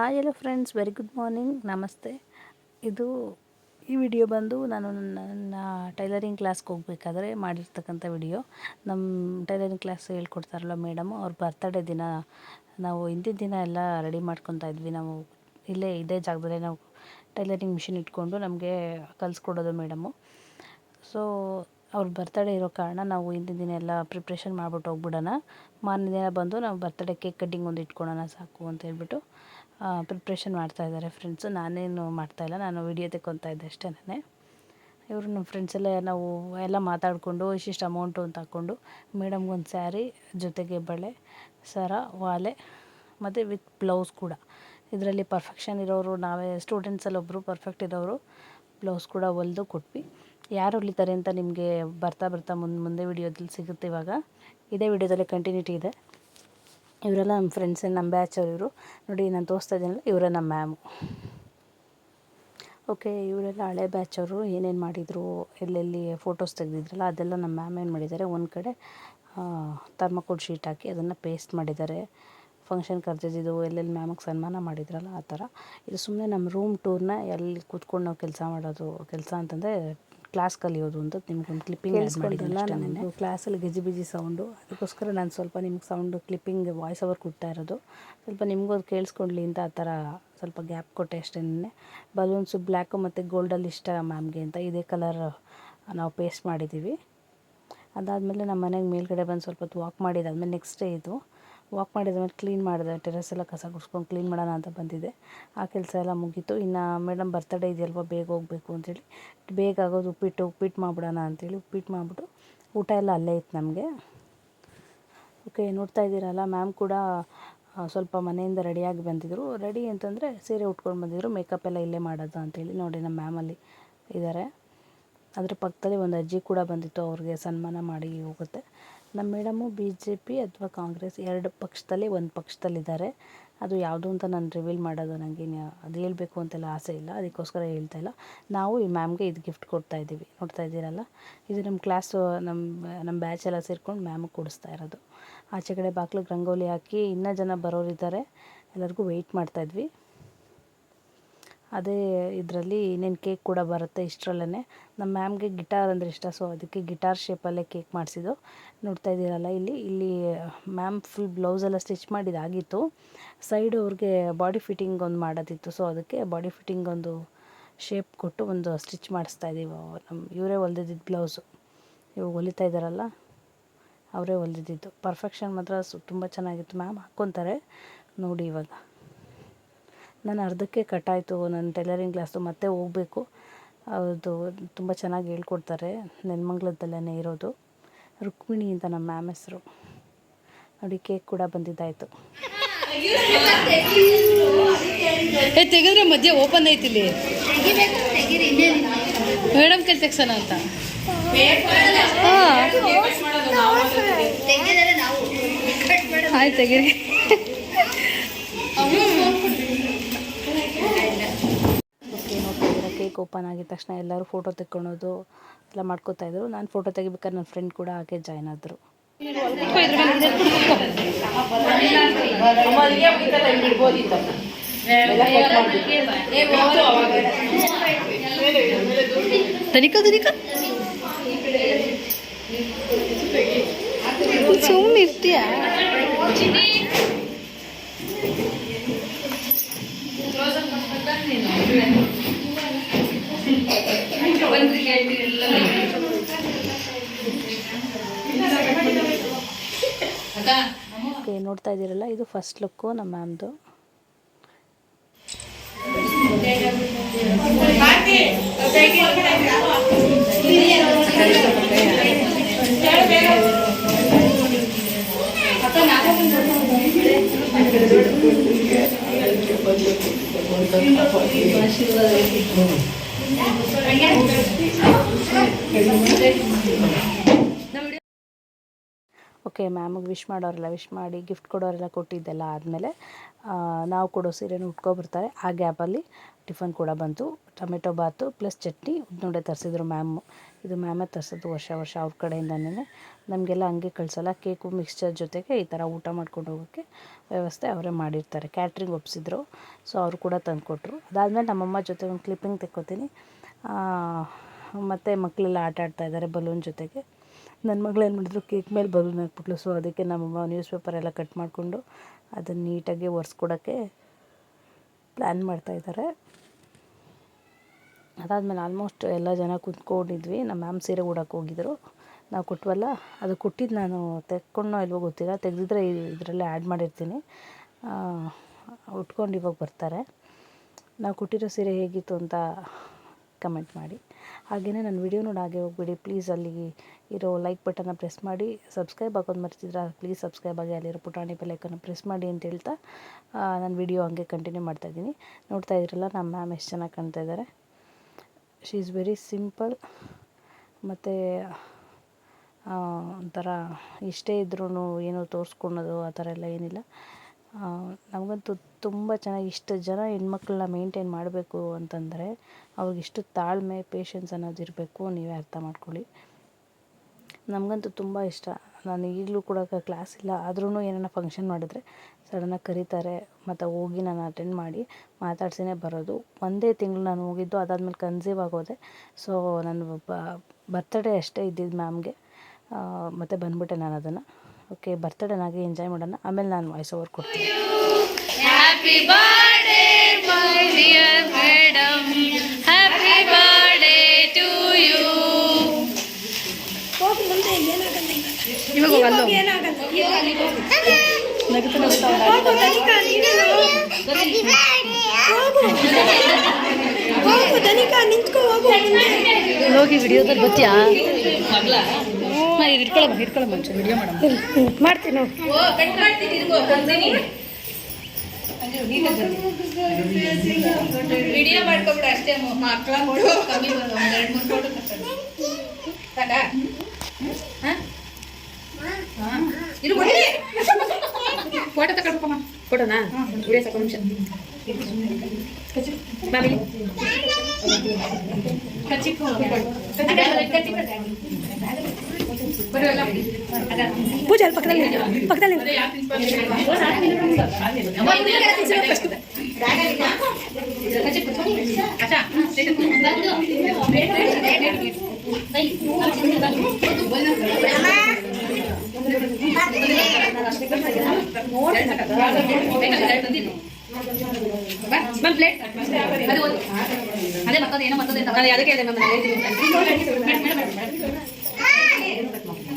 Hi ಎಲ್ಲ friends very good morning ನಮಸ್ತೆ ಇದು ಈ ವಿಡಿಯೋ ಬಂದು ನಾನು ನನ್ನ ಟೈಲರಿಂಗ್ ಕ್ಲಾಸ್ಗೆ ಹೋಗಬೇಕಾದ್ರೆ ಮಾಡಿರ್ತಕ್ಕಂಥ ವಿಡಿಯೋ ನಮ್ಮ ಟೈಲರಿಂಗ್ ಕ್ಲಾಸ್ ಹೇಳ್ಕೊಡ್ತಾರಲ್ಲ ಮೇಡಮ್ ಅವ್ರ ಬರ್ತಡೇ ದಿನ ನಾವು ಹಿಂದಿನ ದಿನ ಎಲ್ಲ ರೆಡಿ ಮಾಡ್ಕೊತಾ ಇದ್ವಿ. ನಾವು ಇಲ್ಲೇ ಇದೇ ಜಾಗದಲ್ಲೇ ನಾವು ಟೈಲರಿಂಗ್ ಮಿಷಿನ್ ಇಟ್ಕೊಂಡು ನಮಗೆ ಕಲಿಸ್ಕೊಡೋದು ಮೇಡಮು ಸೊ ಅವ್ರ ಬರ್ತಡೇ ಇರೋ ಕಾರಣ ನಾವು ಹಿಂದಿನ ದಿನ ಎಲ್ಲ ಪ್ರಿಪ್ರೇಷನ್ ಮಾಡ್ಬಿಟ್ಟು ಹೋಗ್ಬಿಡೋಣ. ಮಾರನೇ ದಿನ ಬಂದು ನಾವು ಬರ್ತಡೇ ಕೇಕ್ ಕಟ್ಟಿಂಗ್ ಒಂದು ಇಟ್ಕೊಳೋಣ ಸಾಕು ಅಂತ ಹೇಳ್ಬಿಟ್ಟು ಪ್ರಿಪ್ರೇಷನ್ ಮಾಡ್ತಾ ಇದ್ದಾರೆ ಫ್ರೆಂಡ್ಸು ನಾನೇನು ಮಾಡ್ತಾಯಿಲ್ಲ ನಾನು ವಿಡಿಯೋ ತೆಕ್ಕೊತಾ ಇದ್ದೆ ಅಷ್ಟೇ ಇವರು ನಮ್ಮ ಫ್ರೆಂಡ್ಸ್ ನಾವು ಎಲ್ಲ ಮಾತಾಡಿಕೊಂಡು, ಇಷ್ಟಿಷ್ಟು ಅಮೌಂಟು ಅಂತ ಹಾಕ್ಕೊಂಡು ಮೇಡಮ್ಗೊಂದು ಸ್ಯಾರಿ ಜೊತೆಗೆ ಬಳೆ, ಸರ, ವಾಲೆ, ಮತ್ತು ವಿತ್ ಬ್ಲೌಸ್ ಕೂಡ. ಇದರಲ್ಲಿ ಪರ್ಫೆಕ್ಷನ್ ಇರೋರು, ನಾವೇ ಸ್ಟೂಡೆಂಟ್ಸಲ್ಲಿ ಒಬ್ಬರು ಪರ್ಫೆಕ್ಟ್ ಇರೋರು ಬ್ಲೌಸ್ ಕೂಡ ಹೊಲಿದು ಕೊಟ್ವಿ. ಯಾರು ಹೊಲಿತಾರೆ ಅಂತ ನಿಮಗೆ ಬರ್ತಾ ಬರ್ತಾ ಮುಂದೆ ಮುಂದೆ ವಿಡಿಯೋದಲ್ಲಿ ಸಿಗುತ್ತೆ ಇವಾಗ. ಇದೇ ವಿಡಿಯೋದಲ್ಲಿ ಕಂಟಿನ್ಯೂಟಿ ಇದೆ. ಇವರೆಲ್ಲ ನಮ್ಮ ಫ್ರೆಂಡ್ಸ್ ನಮ್ಮ ಬ್ಯಾಚ್ ಇವರು. ನೋಡಿ, ನಾನು ತೋರಿಸ್ತಾ ಇದ್ದೀನಲ್ಲ ಇವರೇ ನಮ್ಮ ಮ್ಯಾಮು ಓಕೆ ಇವರೆಲ್ಲ ಹಳೆ ಬ್ಯಾಚ್ ಅವರು ಏನೇನು ಮಾಡಿದರು, ಎಲ್ಲೆಲ್ಲಿ ಫೋಟೋಸ್ ತೆಗೆದಿದ್ರಲ್ಲ, ಅದೆಲ್ಲ ನಮ್ಮ ಮ್ಯಾಮ್ ಏನು ಮಾಡಿದ್ದಾರೆ, ಒಂದು ಕಡೆ ಥರ್ಮಕೋಲ್ ಶೀಟ್ ಹಾಕಿ ಅದನ್ನು ಪೇಸ್ಟ್ ಮಾಡಿದ್ದಾರೆ. ಫಂಕ್ಷನ್ ಕರೆದಿದ್ದು, ಎಲ್ಲೆಲ್ಲಿ ಮ್ಯಾಮಿಗೆ ಸನ್ಮಾನ ಮಾಡಿದ್ರಲ್ಲ, ಆ ಥರ. ಇದು ಸುಮ್ಮನೆ ನಮ್ಮ ರೂಮ್ ಟೂರ್ನ ಎಲ್ಲಿ ಕೂತ್ಕೊಂಡು ನಾವು ಕೆಲಸ ಮಾಡೋದು, ಕೆಲಸ ಅಂತಂದರೆ ಕ್ಲಾಸ್ ಕಲಿಯೋದು ಅಂತ ನಿಮ್ಗೊಂದು ಕ್ಲಿಪ್ಪಿಂಗ್ ಕೇಳಿಸ್ಕೊಂಡಿಲ್ಲ ನಾನು. ಕ್ಲಾಸಲ್ಲಿ ಗಿಜಿಬಿಜಿ ಸೌಂಡು ಅದಕ್ಕೋಸ್ಕರ ನಾನು ಸ್ವಲ್ಪ ನಿಮ್ಗೆ ಸೌಂಡ್ ಕ್ಲಿಪ್ಪಿಂಗ್ ವಾಯ್ಸ್ ಓವರ್ ಕೊಡ್ತಾ ಇರೋದು. ಸ್ವಲ್ಪ ನಿಮಗೂ ಅದು ಕೇಳಿಸ್ಕೊಂಡ್ಲಿ ಅಂತ ಆ ಥರ ಸ್ವಲ್ಪ ಗ್ಯಾಪ್ ಕೊಟ್ಟೆ ಅಷ್ಟೇ ನಿನ್ನೆ ಬಲೂನ್ಸು ಬ್ಲ್ಯಾಕು ಮತ್ತು ಗೋಲ್ಡಲ್ಲಿ ಇಷ್ಟ ಮ್ಯಾಮ್ಗೆ ಅಂತ ಇದೇ ಕಲರ್ ನಾವು ಪೇಸ್ಟ್ ಮಾಡಿದ್ದೀವಿ ಅದಾದಮೇಲೆ ನಮ್ಮ ಮನೆಗೆ ಮೇಲ್ಗಡೆ ಬಂದು ಸ್ವಲ್ಪ ಹೊತ್ತು ವಾಕ್ ಮಾಡಿದ್ದಾದ್ಮೇಲೆ ನೆಕ್ಸ್ಟ್ ಡೇ ಇದು. ವಾಕ್ ಮಾಡಿದ ಮೇಲೆ ಕ್ಲೀನ್ ಮಾಡಿದೆ ಟೆರೆಸ್ ಎಲ್ಲ ಕಸ ಗುಡ್ಸ್ಕೊಂಡು ಕ್ಲೀನ್ ಮಾಡೋಣ ಅಂತ ಬಂದಿದ್ದೆ. ಆ ಕೆಲಸ ಎಲ್ಲ ಮುಗೀತು. ಇನ್ನು ಮೇಡಮ್ ಬರ್ತಡೇ ಇದೆಯಲ್ವ, ಬೇಗ ಹೋಗಬೇಕು ಅಂತೇಳಿ. ಬೇಗ ಆಗೋದು ಉಪ್ಪಿಟ್ಟು ಉಪ್ಪಿಟ್ಟು ಮಾಡಿಬಿಡೋಣ ಅಂತೇಳಿ ಉಪ್ಪಿಟ್ಟು ಮಾಡಿಬಿಟ್ಟು ಊಟ ಎಲ್ಲ ಅಲ್ಲೇ ಇತ್ತು ನಮಗೆ. ಓಕೆ ನೋಡ್ತಾ ಇದ್ದೀರಲ್ಲ ಮ್ಯಾಮ್ ಕೂಡ ಸ್ವಲ್ಪ ಮನೆಯಿಂದ ರೆಡಿಯಾಗಿ ಬಂದಿದ್ದರು ರೆಡಿ ಅಂತಂದರೆ ಸೀರೆ ಉಟ್ಕೊಂಡು ಬಂದಿದ್ದರು ಮೇಕಪ್ ಎಲ್ಲ ಇಲ್ಲೇ ಮಾಡೋದು ಅಂತೇಳಿ ನೋಡಿ ನಮ್ಮ ಮ್ಯಾಮಲ್ಲಿ ಇದ್ದಾರೆ ಅದರ ಪಕ್ಕದಲ್ಲಿ ಒಂದು ಅಜ್ಜಿ ಕೂಡ ಬಂದಿತ್ತು, ಅವ್ರಿಗೆ ಸನ್ಮಾನ ಮಾಡಿ ಹೋಗುತ್ತೆ. ನಮ್ಮ ಮೇಡಮು ಬಿ ಜೆ ಪಿ ಅಥವಾ ಕಾಂಗ್ರೆಸ್ ಎರಡು ಪಕ್ಷದಲ್ಲಿ, ಒಂದು ಪಕ್ಷದಲ್ಲಿದ್ದಾರೆ. ಅದು ಯಾವುದು ಅಂತ ನಾನು ರಿವೀಲ್ ಮಾಡೋದು ನನಗೆ ಅದು ಹೇಳಬೇಕು ಅಂತೆಲ್ಲ ಆಸೆ ಇಲ್ಲ. ಅದಕ್ಕೋಸ್ಕರ ಹೇಳ್ತಾ ಇಲ್ಲ. ನಾವು ಈ ಮ್ಯಾಮ್ಗೆ ಇದು ಗಿಫ್ಟ್ ಕೊಡ್ತಾ ಇದ್ದೀವಿ. ನೋಡ್ತಾ ಇದ್ದೀರಲ್ಲ? ಇದು ನಮ್ಮ ಕ್ಲಾಸು ನಮ್ಮ ನಮ್ಮ ಬ್ಯಾಚ್ ಎಲ್ಲ ಸೇರ್ಕೊಂಡು ಮ್ಯಾಮಿಗೆ ಕೊಡಿಸ್ತಾ ಇರೋದು. ಆಚೆ ಕಡೆ ಬಾಗ್ಲಿಗೆ ರಂಗೋಲಿ ಹಾಕಿ ಇನ್ನೂ ಜನ ಬರೋರಿದ್ದಾರೆ. ಎಲ್ಲರಿಗೂ ವೆಯ್ಟ್ ಮಾಡ್ತಾಯಿದ್ವಿ ಅದೇ ಇದರಲ್ಲಿ ಇನ್ನೇನು ಕೇಕ್ ಕೂಡ ಬರುತ್ತೆ ಇಷ್ಟರಲ್ಲೇ ನಮ್ಮ ಮ್ಯಾಮ್ಗೆ ಗಿಟಾರ್ ಅಂದರೆ ಇಷ್ಟ, ಸೊ ಅದಕ್ಕೆ ಗಿಟಾರ್ ಶೇಪಲ್ಲೇ ಕೇಕ್ ಮಾಡಿಸಿದ್ದು. ನೋಡ್ತಾ ಇದ್ದೀರಲ್ಲ ಇಲ್ಲಿ ಇಲ್ಲಿ ಮ್ಯಾಮ್ ಫುಲ್ ಬ್ಲೌಸೆಲ್ಲ ಸ್ಟಿಚ್ ಮಾಡಿದಾಗಿತ್ತು ಸೈಡ್ ಅವ್ರಿಗೆ ಬಾಡಿ ಫಿಟ್ಟಿಂಗ್ ಒಂದು ಮಾಡೋದಿತ್ತು, ಸೊ ಅದಕ್ಕೆ ಬಾಡಿ ಫಿಟ್ಟಿಂಗ್ ಒಂದು ಶೇಪ್ ಕೊಟ್ಟು ಒಂದು ಸ್ಟಿಚ್ ಮಾಡಿಸ್ತಾ ಇದ್ದೀವಿ ನಮ್ಮ ಇವರೇ ಹೊಲ್ದಿದ್ದು ಬ್ಲೌಸು ಇವಾಗ ಹೊಲಿತಾ ಇದ್ದಾರಲ್ಲ, ಅವರೇ ಹೊಲ್ದಿದ್ದು. ಪರ್ಫೆಕ್ಷನ್ ಮಾತ್ರ ಸು, ತುಂಬ ಚೆನ್ನಾಗಿತ್ತು ಮ್ಯಾಮ್ ಹಾಕ್ಕೊತಾರೆ ನೋಡಿ ಇವಾಗ. ನಾನು ಅರ್ಧಕ್ಕೆ ಕಟ್ಟಾಯಿತು ನನ್ನ ಟೈಲರಿಂಗ್ ಕ್ಲಾಸು ಮತ್ತೆ ಹೋಗಬೇಕು. ಅದು ತುಂಬ ಚೆನ್ನಾಗಿ ಹೇಳ್ಕೊಡ್ತಾರೆ ನೆಲಮಂಗ್ಲದಲ್ಲೇ ಇರೋದು. ರುಕ್ಮಿಣಿ ಅಂತ ನಮ್ಮ ಮ್ಯಾಮ್ ಹೆಸರು. ನೋಡಿ ಕೇಕ್ ಕೂಡ ಬಂದಿದ್ದಾಯಿತು. ತೆಗೆದ್ರೆ ಮಧ್ಯೆ ಓಪನ್ ಐತಿ ಇಲ್ಲಿ. ಮೇಡಮ್ ಕೈ ತೆಗ್ಸೋಣ ಅಂತ. ಆಯ್ತು ತೆಗೀರಿ. ಓಪನ್ ಆಗಿದ ತಕ್ಷಣ ಎಲ್ಲರೂ ಫೋಟೋ ತೆಕ್ಕೊಳೋದು ಎಲ್ಲ ಮಾಡ್ಕೋತಾ ಇದ್ರು. ನಾನು ಫೋಟೋ ತೆಗಿಬೇಕಾದ್ರೆ ನನ್ನ ಫ್ರೆಂಡ್ ಕೂಡ ಹಾಗೆ ಜಾಯ್ನ್ ಆದರು. ಸುಮ್ಮನೆ ಇರ್ತೀಯ? ನೋಡ್ತಾ ಇದ್ದೀರಲ್ಲ ಇದು ಫಸ್ಟ್ ಲುಕ್ಕು ನಮ್ಮ ಮ್ಯಾಮ್ದು ಆಶೀರ್ವಾದ ಓಕೆ ಮ್ಯಾಮಿಗೆ ವಿಶ್ ಮಾಡೋರೆಲ್ಲ, ವಿಶ್ ಮಾಡಿ ಗಿಫ್ಟ್ ಕೊಡೋರೆಲ್ಲ ಕೊಟ್ಟಿದ್ದೆಲ್ಲ ಆದಮೇಲೆ ನಾವು ಕೊಡೋ ಸೀರೆನ ಉಟ್ಕೊಬರ್ತಾರೆ. ಆ ಗ್ಯಾಪಲ್ಲಿ ಟಿಫನ್ ಕೂಡ ಬಂತು. ಟೊಮೆಟೊ ಬಾತು ಪ್ಲಸ್ ಚಟ್ನಿ, ಉದ್ದುಂಡೆ ತರಿಸಿದ್ರು ಮ್ಯಾಮು. ಇದು ಮ್ಯಾಮೇ ತರಿಸೋದು ವರ್ಷ ವರ್ಷ ಅವ್ರ ಕಡೆಯಿಂದನೇ ನಮಗೆಲ್ಲ ಹಂಗೆ ಕಳಿಸಲ್ಲ. ಕೇಕು ಮಿಕ್ಸ್ಚರ್ ಜೊತೆಗೆ ಈ ಥರ ಊಟ ಮಾಡ್ಕೊಂಡು ಹೋಗೋಕ್ಕೆ ವ್ಯವಸ್ಥೆ ಅವರೇ ಮಾಡಿರ್ತಾರೆ. ಕ್ಯಾಟ್ರಿಂಗ್ ಒಪ್ಸಿದ್ರು. ಸೊ ಅವರು ಕೂಡ ತಂದುಕೊಟ್ರು. ಅದಾದಮೇಲೆ ನಮ್ಮಮ್ಮ ಜೊತೆ ಒಂದು ಕ್ಲಿಪ್ಪಿಂಗ್ ತೆಕ್ಕೋತೀನಿ. ಮತ್ತು ಮಕ್ಕಳೆಲ್ಲ ಆಟ ಆಡ್ತಾ ಇದ್ದಾರೆ ಬಲೂನ್ ಜೊತೆಗೆ. ನನ್ನ ಮಗಳು ಏನು ಮಾಡಿದ್ರು, ಕೇಕ್ ಮೇಲೆ ಬಲೂನ್ ಹಾಕ್ಬಿಟ್ಲು. ಸೊ ಅದಕ್ಕೆ ನಮ್ಮಮ್ಮ ನ್ಯೂಸ್ ಪೇಪರ್ ಎಲ್ಲ ಕಟ್ ಮಾಡಿಕೊಂಡು ಅದನ್ನು ನೀಟಾಗಿ ಒರೆಸ್ಕೊಡೋಕ್ಕೆ ಪ್ಲ್ಯಾನ್ ಮಾಡ್ತಾಯಿದ್ದಾರೆ ಅದಾದಮೇಲೆ ಆಲ್ಮೋಸ್ಟ್ ಎಲ್ಲ ಜನ ಕುತ್ಕೊಂಡಿದ್ವಿ. ನಮ್ಮ ಮ್ಯಾಮ್ ಸೀರೆ ಉಡೋಕೆ ಹೋಗಿದ್ರು. ನಾವು ಕೊಟ್ಟವಲ್ಲ ಅದು ಕೊಟ್ಟಿದ್ದು ನಾನು ತೆಕ್ಕೊಂಡೋ ಇಲ್ವೋ ಗೊತ್ತಿಲ್ಲ. ತೆಗೆದಿದ್ರೆ ಇದರಲ್ಲೇ ಆ್ಯಡ್ ಮಾಡಿರ್ತೀನಿ. ಉಟ್ಕೊಂಡು ಇವಾಗ ಬರ್ತಾರೆ. ನಾವು ಕೊಟ್ಟಿರೋ ಸೀರೆ ಹೇಗಿತ್ತು ಅಂತ ಕಮೆಂಟ್ ಮಾಡಿ. ಹಾಗೆಯೇ ನನ್ನ ವಿಡಿಯೋ ನೋಡಿ ಹಾಗೆ ಹೋಗ್ಬಿಡಿ. ಪ್ಲೀಸ್ ಅಲ್ಲಿ ಇರೋ ಲೈಕ್ ಬಟನ್ನ ಪ್ರೆಸ್ ಮಾಡಿ ಸಬ್ಸ್ಕ್ರೈಬ್ ಆಗೋದು ಮರ್ತಿದ್ರೆ ಪ್ಲೀಸ್ ಸಬ್ಸ್ಕ್ರೈಬ್ ಆಗಿ ಅಲ್ಲಿರೋ ಪುಟಾಣಿ ಬೆಲೈಕನ್ನು ಪ್ರೆಸ್ ಮಾಡಿ ಅಂತ ಹೇಳ್ತಾ ನನ್ನ ವಿಡಿಯೋ ಹಂಗೆ ಕಂಟಿನ್ಯೂ ಮಾಡ್ತಾ ಇದ್ದೀನಿ. ನೋಡ್ತಾ ಇದ್ರಲ್ಲ ನಮ್ಮ ಮ್ಯಾಮ್ ಎಷ್ಟು ಚೆನ್ನಾಗಿ ಕಾಣ್ತಾ ಇದ್ದಾರೆ ಶಿ ಈಸ್ ವೆರಿ ಸಿಂಪಲ್ ಮತ್ತು ಒಂಥರ ಇಷ್ಟೇ ಇದ್ರೂ ಏನೋ ತೋರಿಸ್ಕೊಳೋದು ಆ ಥರ ಎಲ್ಲ ಏನಿಲ್ಲ. ನಮಗಂತೂ ತುಂಬ ಚೆನ್ನಾಗಿ ಇಷ್ಟು ಜನ ಹೆಣ್ಮಕ್ಳನ್ನ ಮೇಂಟೈನ್ ಮಾಡಬೇಕು ಅಂತಂದರೆ ಅವ್ರಿಗಿಷ್ಟು ತಾಳ್ಮೆ ಪೇಷನ್ಸ್ ಅನ್ನೋದು ಇರಬೇಕು, ನೀವೇ ಅರ್ಥ ಮಾಡ್ಕೊಳ್ಳಿ. ನಮಗಂತೂ ತುಂಬ ಇಷ್ಟ. ನಾನು ಈಗಲೂ ಕೂಡ ಕ್ಲಾಸ್ ಇಲ್ಲ ಆದ್ರೂ ಏನಾರ ಫಂಕ್ಷನ್ ಮಾಡಿದ್ರೆ ಸಡನ್ನಾಗಿ ಕರೀತಾರೆ, ಮತ್ತು ಹೋಗಿ ನಾನು ಅಟೆಂಡ್ ಮಾಡಿ ಮಾತಾಡ್ಸಿನೇ ಬರೋದು. ಒಂದೇ ತಿಂಗಳು ನಾನು ಹೋಗಿದ್ದು, ಅದಾದಮೇಲೆ ಕನ್ಸೀವ್ ಆಗೋದೆ. ಸೊ ನಾನು ಬರ್ತಡೇ ಅಷ್ಟೇ ಇದ್ದಿದ್ದು ಮ್ಯಾಮ್ಗೆ ಮತ್ತು ಬಂದ್ಬಿಟ್ಟೆ ನಾನು ಅದನ್ನು. ಓಕೆ ಬರ್ತಡೇನಾಗಿ ಎಂಜಾಯ್ ಮಾಡೋಣ. ಆಮೇಲೆ ನಾನು ವಾಯ್ಸ್ ಓವರ್ ಕೊಡ್ತೀನಿ. Happy birthday my dear madam happy birthday to you ಹೋಗಿ ಮುಂದೆ ಏನಾಗಲ್ಲ ಇವಾಗ ಹೋಗಲ್ಲ ಏನಾಗಲ್ಲ ಹೋಗು. ಧನಿಕಾ ನೀನೇನು ಹೋಗು ಹೋಗು ಧನಿಕಾ ನಿಂತ್ಕೋ ಹೋಗು ಮುಂದೆ. ಹೋಗಿ ವಿಡಿಯೋದಲ್ಲಿ ಬರ್ತೀಯಾ? ಇಟ್ಕೊಳ್ಳಮ್ಮ ಇಟ್ಕೊಳ್ಳಮ್ಮ ಒಂಚೂರು ವಿಡಿಯೋ ಮಾಡಮ್ಮ. ಮಾಡ್ತೀನಿ. ವಿಡಿಯೋ ಮಾಡ್ಕೊಬಿಡ ಅಷ್ಟೇ ಮಕ್ಕಳ ಫೋಟೋ ಕಮ್ಮಿ ಒಂದ್ ಎರಡ್ ಮೂರ್ ಫೋಟೋ ತಗ ಇರು ಫೋಟೋ ತಗೊಂಡ್ಕೊಮ್ಮ ಫೋಟೋನಾ ವಿಡಿಯೋ ನಿಮಿಷ. ಮ್ಯಾಮ್ ಪೂಜೆ ಅಲ್ಲಿ ಪಕ್ಕದಲ್ಲಿ ನಿಂತ್ಕೊ. ಪಕ್ಕದಲ್ಲಿ ನಿಂತ್ಕೊ. ಮ್ಯಾಮ್ ಪ್ಲೇಟ್ ಅದು ಒಂದು. ಅದೇ ಮತ್ತೊಂದು ಏನೋ ಮತ್ತೊಂದು ಅಂತ. ನಾನು ಅದಕ್ಕೆ ಹೇಳಿದೆ ma'am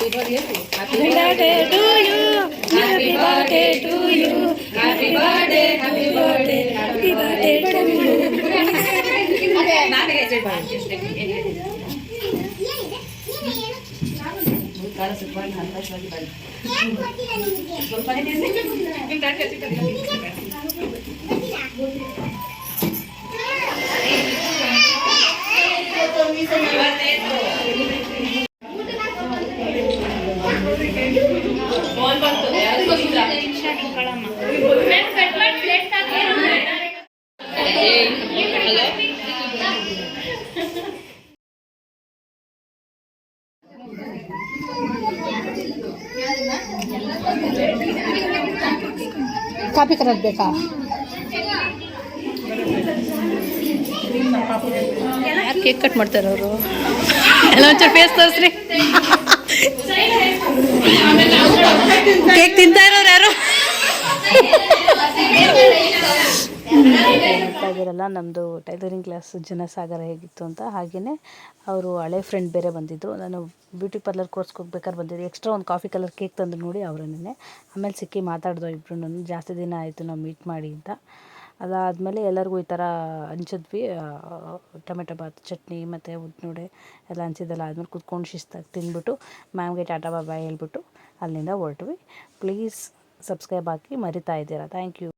Happy birthday to you. Happy birthday to you. Happy birthday, happy birthday, happy birthday to you. Coffee colour ಬೇಕಾ? ಕೇಕ್ ಕಟ್ ಮಾಡ್ತಾರೆ ಅವರು? ಎಲ್ಲ ಒಂಚೂರು ಫೇಸ್ ತೋರಿಸ್ರಿ. ಕೇಕ್ ತಿಂತಾ ಇರೋರು ಯಾರು? ಇದ್ದೀರಲ್ಲ ನಮ್ಮದು ಟೈಲರಿಂಗ್ ಕ್ಲಾಸ್ ಜನಸಾಗರ ಹೇಗಿತ್ತು ಅಂತ. ಹಾಗೆಯೇ ಅವರು ಹಳೆ ಫ್ರೆಂಡ್ ಬೇರೆ ಬಂದಿದ್ದು ನಾನು ಬ್ಯೂಟಿ ಪಾರ್ಲರ್ ಕೋರ್ಸ್ಗೆ ಹೋಗ್ಬೇಕಾದ್ರೆ ಬಂದಿದ್ದೆ. ಎಕ್ಸ್ಟ್ರಾ ಒಂದು ಕಾಫಿ ಕಲರ್ ಕೇಕ್ ತಂದು ನೋಡಿ ಅವರನ್ನೇ. ಆಮೇಲೆ ಸಿಕ್ಕಿ ಮಾತಾಡಿದ್ವು ಇಬ್ಬರು ಜಾಸ್ತಿ ದಿನ ಆಯಿತು ನಾವು ಮೀಟ್ ಮಾಡಿ ಅಂತ. ಅದಾದಮೇಲೆ ಎಲ್ಲರಿಗೂ ಈ ಥರ ಹಂಚಿದ್ವಿ. ಟೊಮೆಟೊ ಬಾತ್ ಚಟ್ನಿ ಮತ್ತು ಉದ್ನೋಡೆ ಎಲ್ಲ ಹಂಚಿದ್ದೆಲ್ಲ ಆದಮೇಲೆ ಕುತ್ಕೊಂಡು ಶಿಸ್ತಾಗಿ ತಿಂದ್ಬಿಟ್ಟು ಮ್ಯಾಮ್ಗೆ ಟಾಟಾ ಬಾಬಾಯ್ ಹೇಳ್ಬಿಟ್ಟು ಅಲ್ಲಿಂದ ಹೊರಟ್ವಿ. ಪ್ಲೀಸ್ ಸಬ್ಸ್ಕ್ರೈಬ್ ಹಾಕಿ ಮರಿತಾ ಇದ್ದೀರಾ. Thank you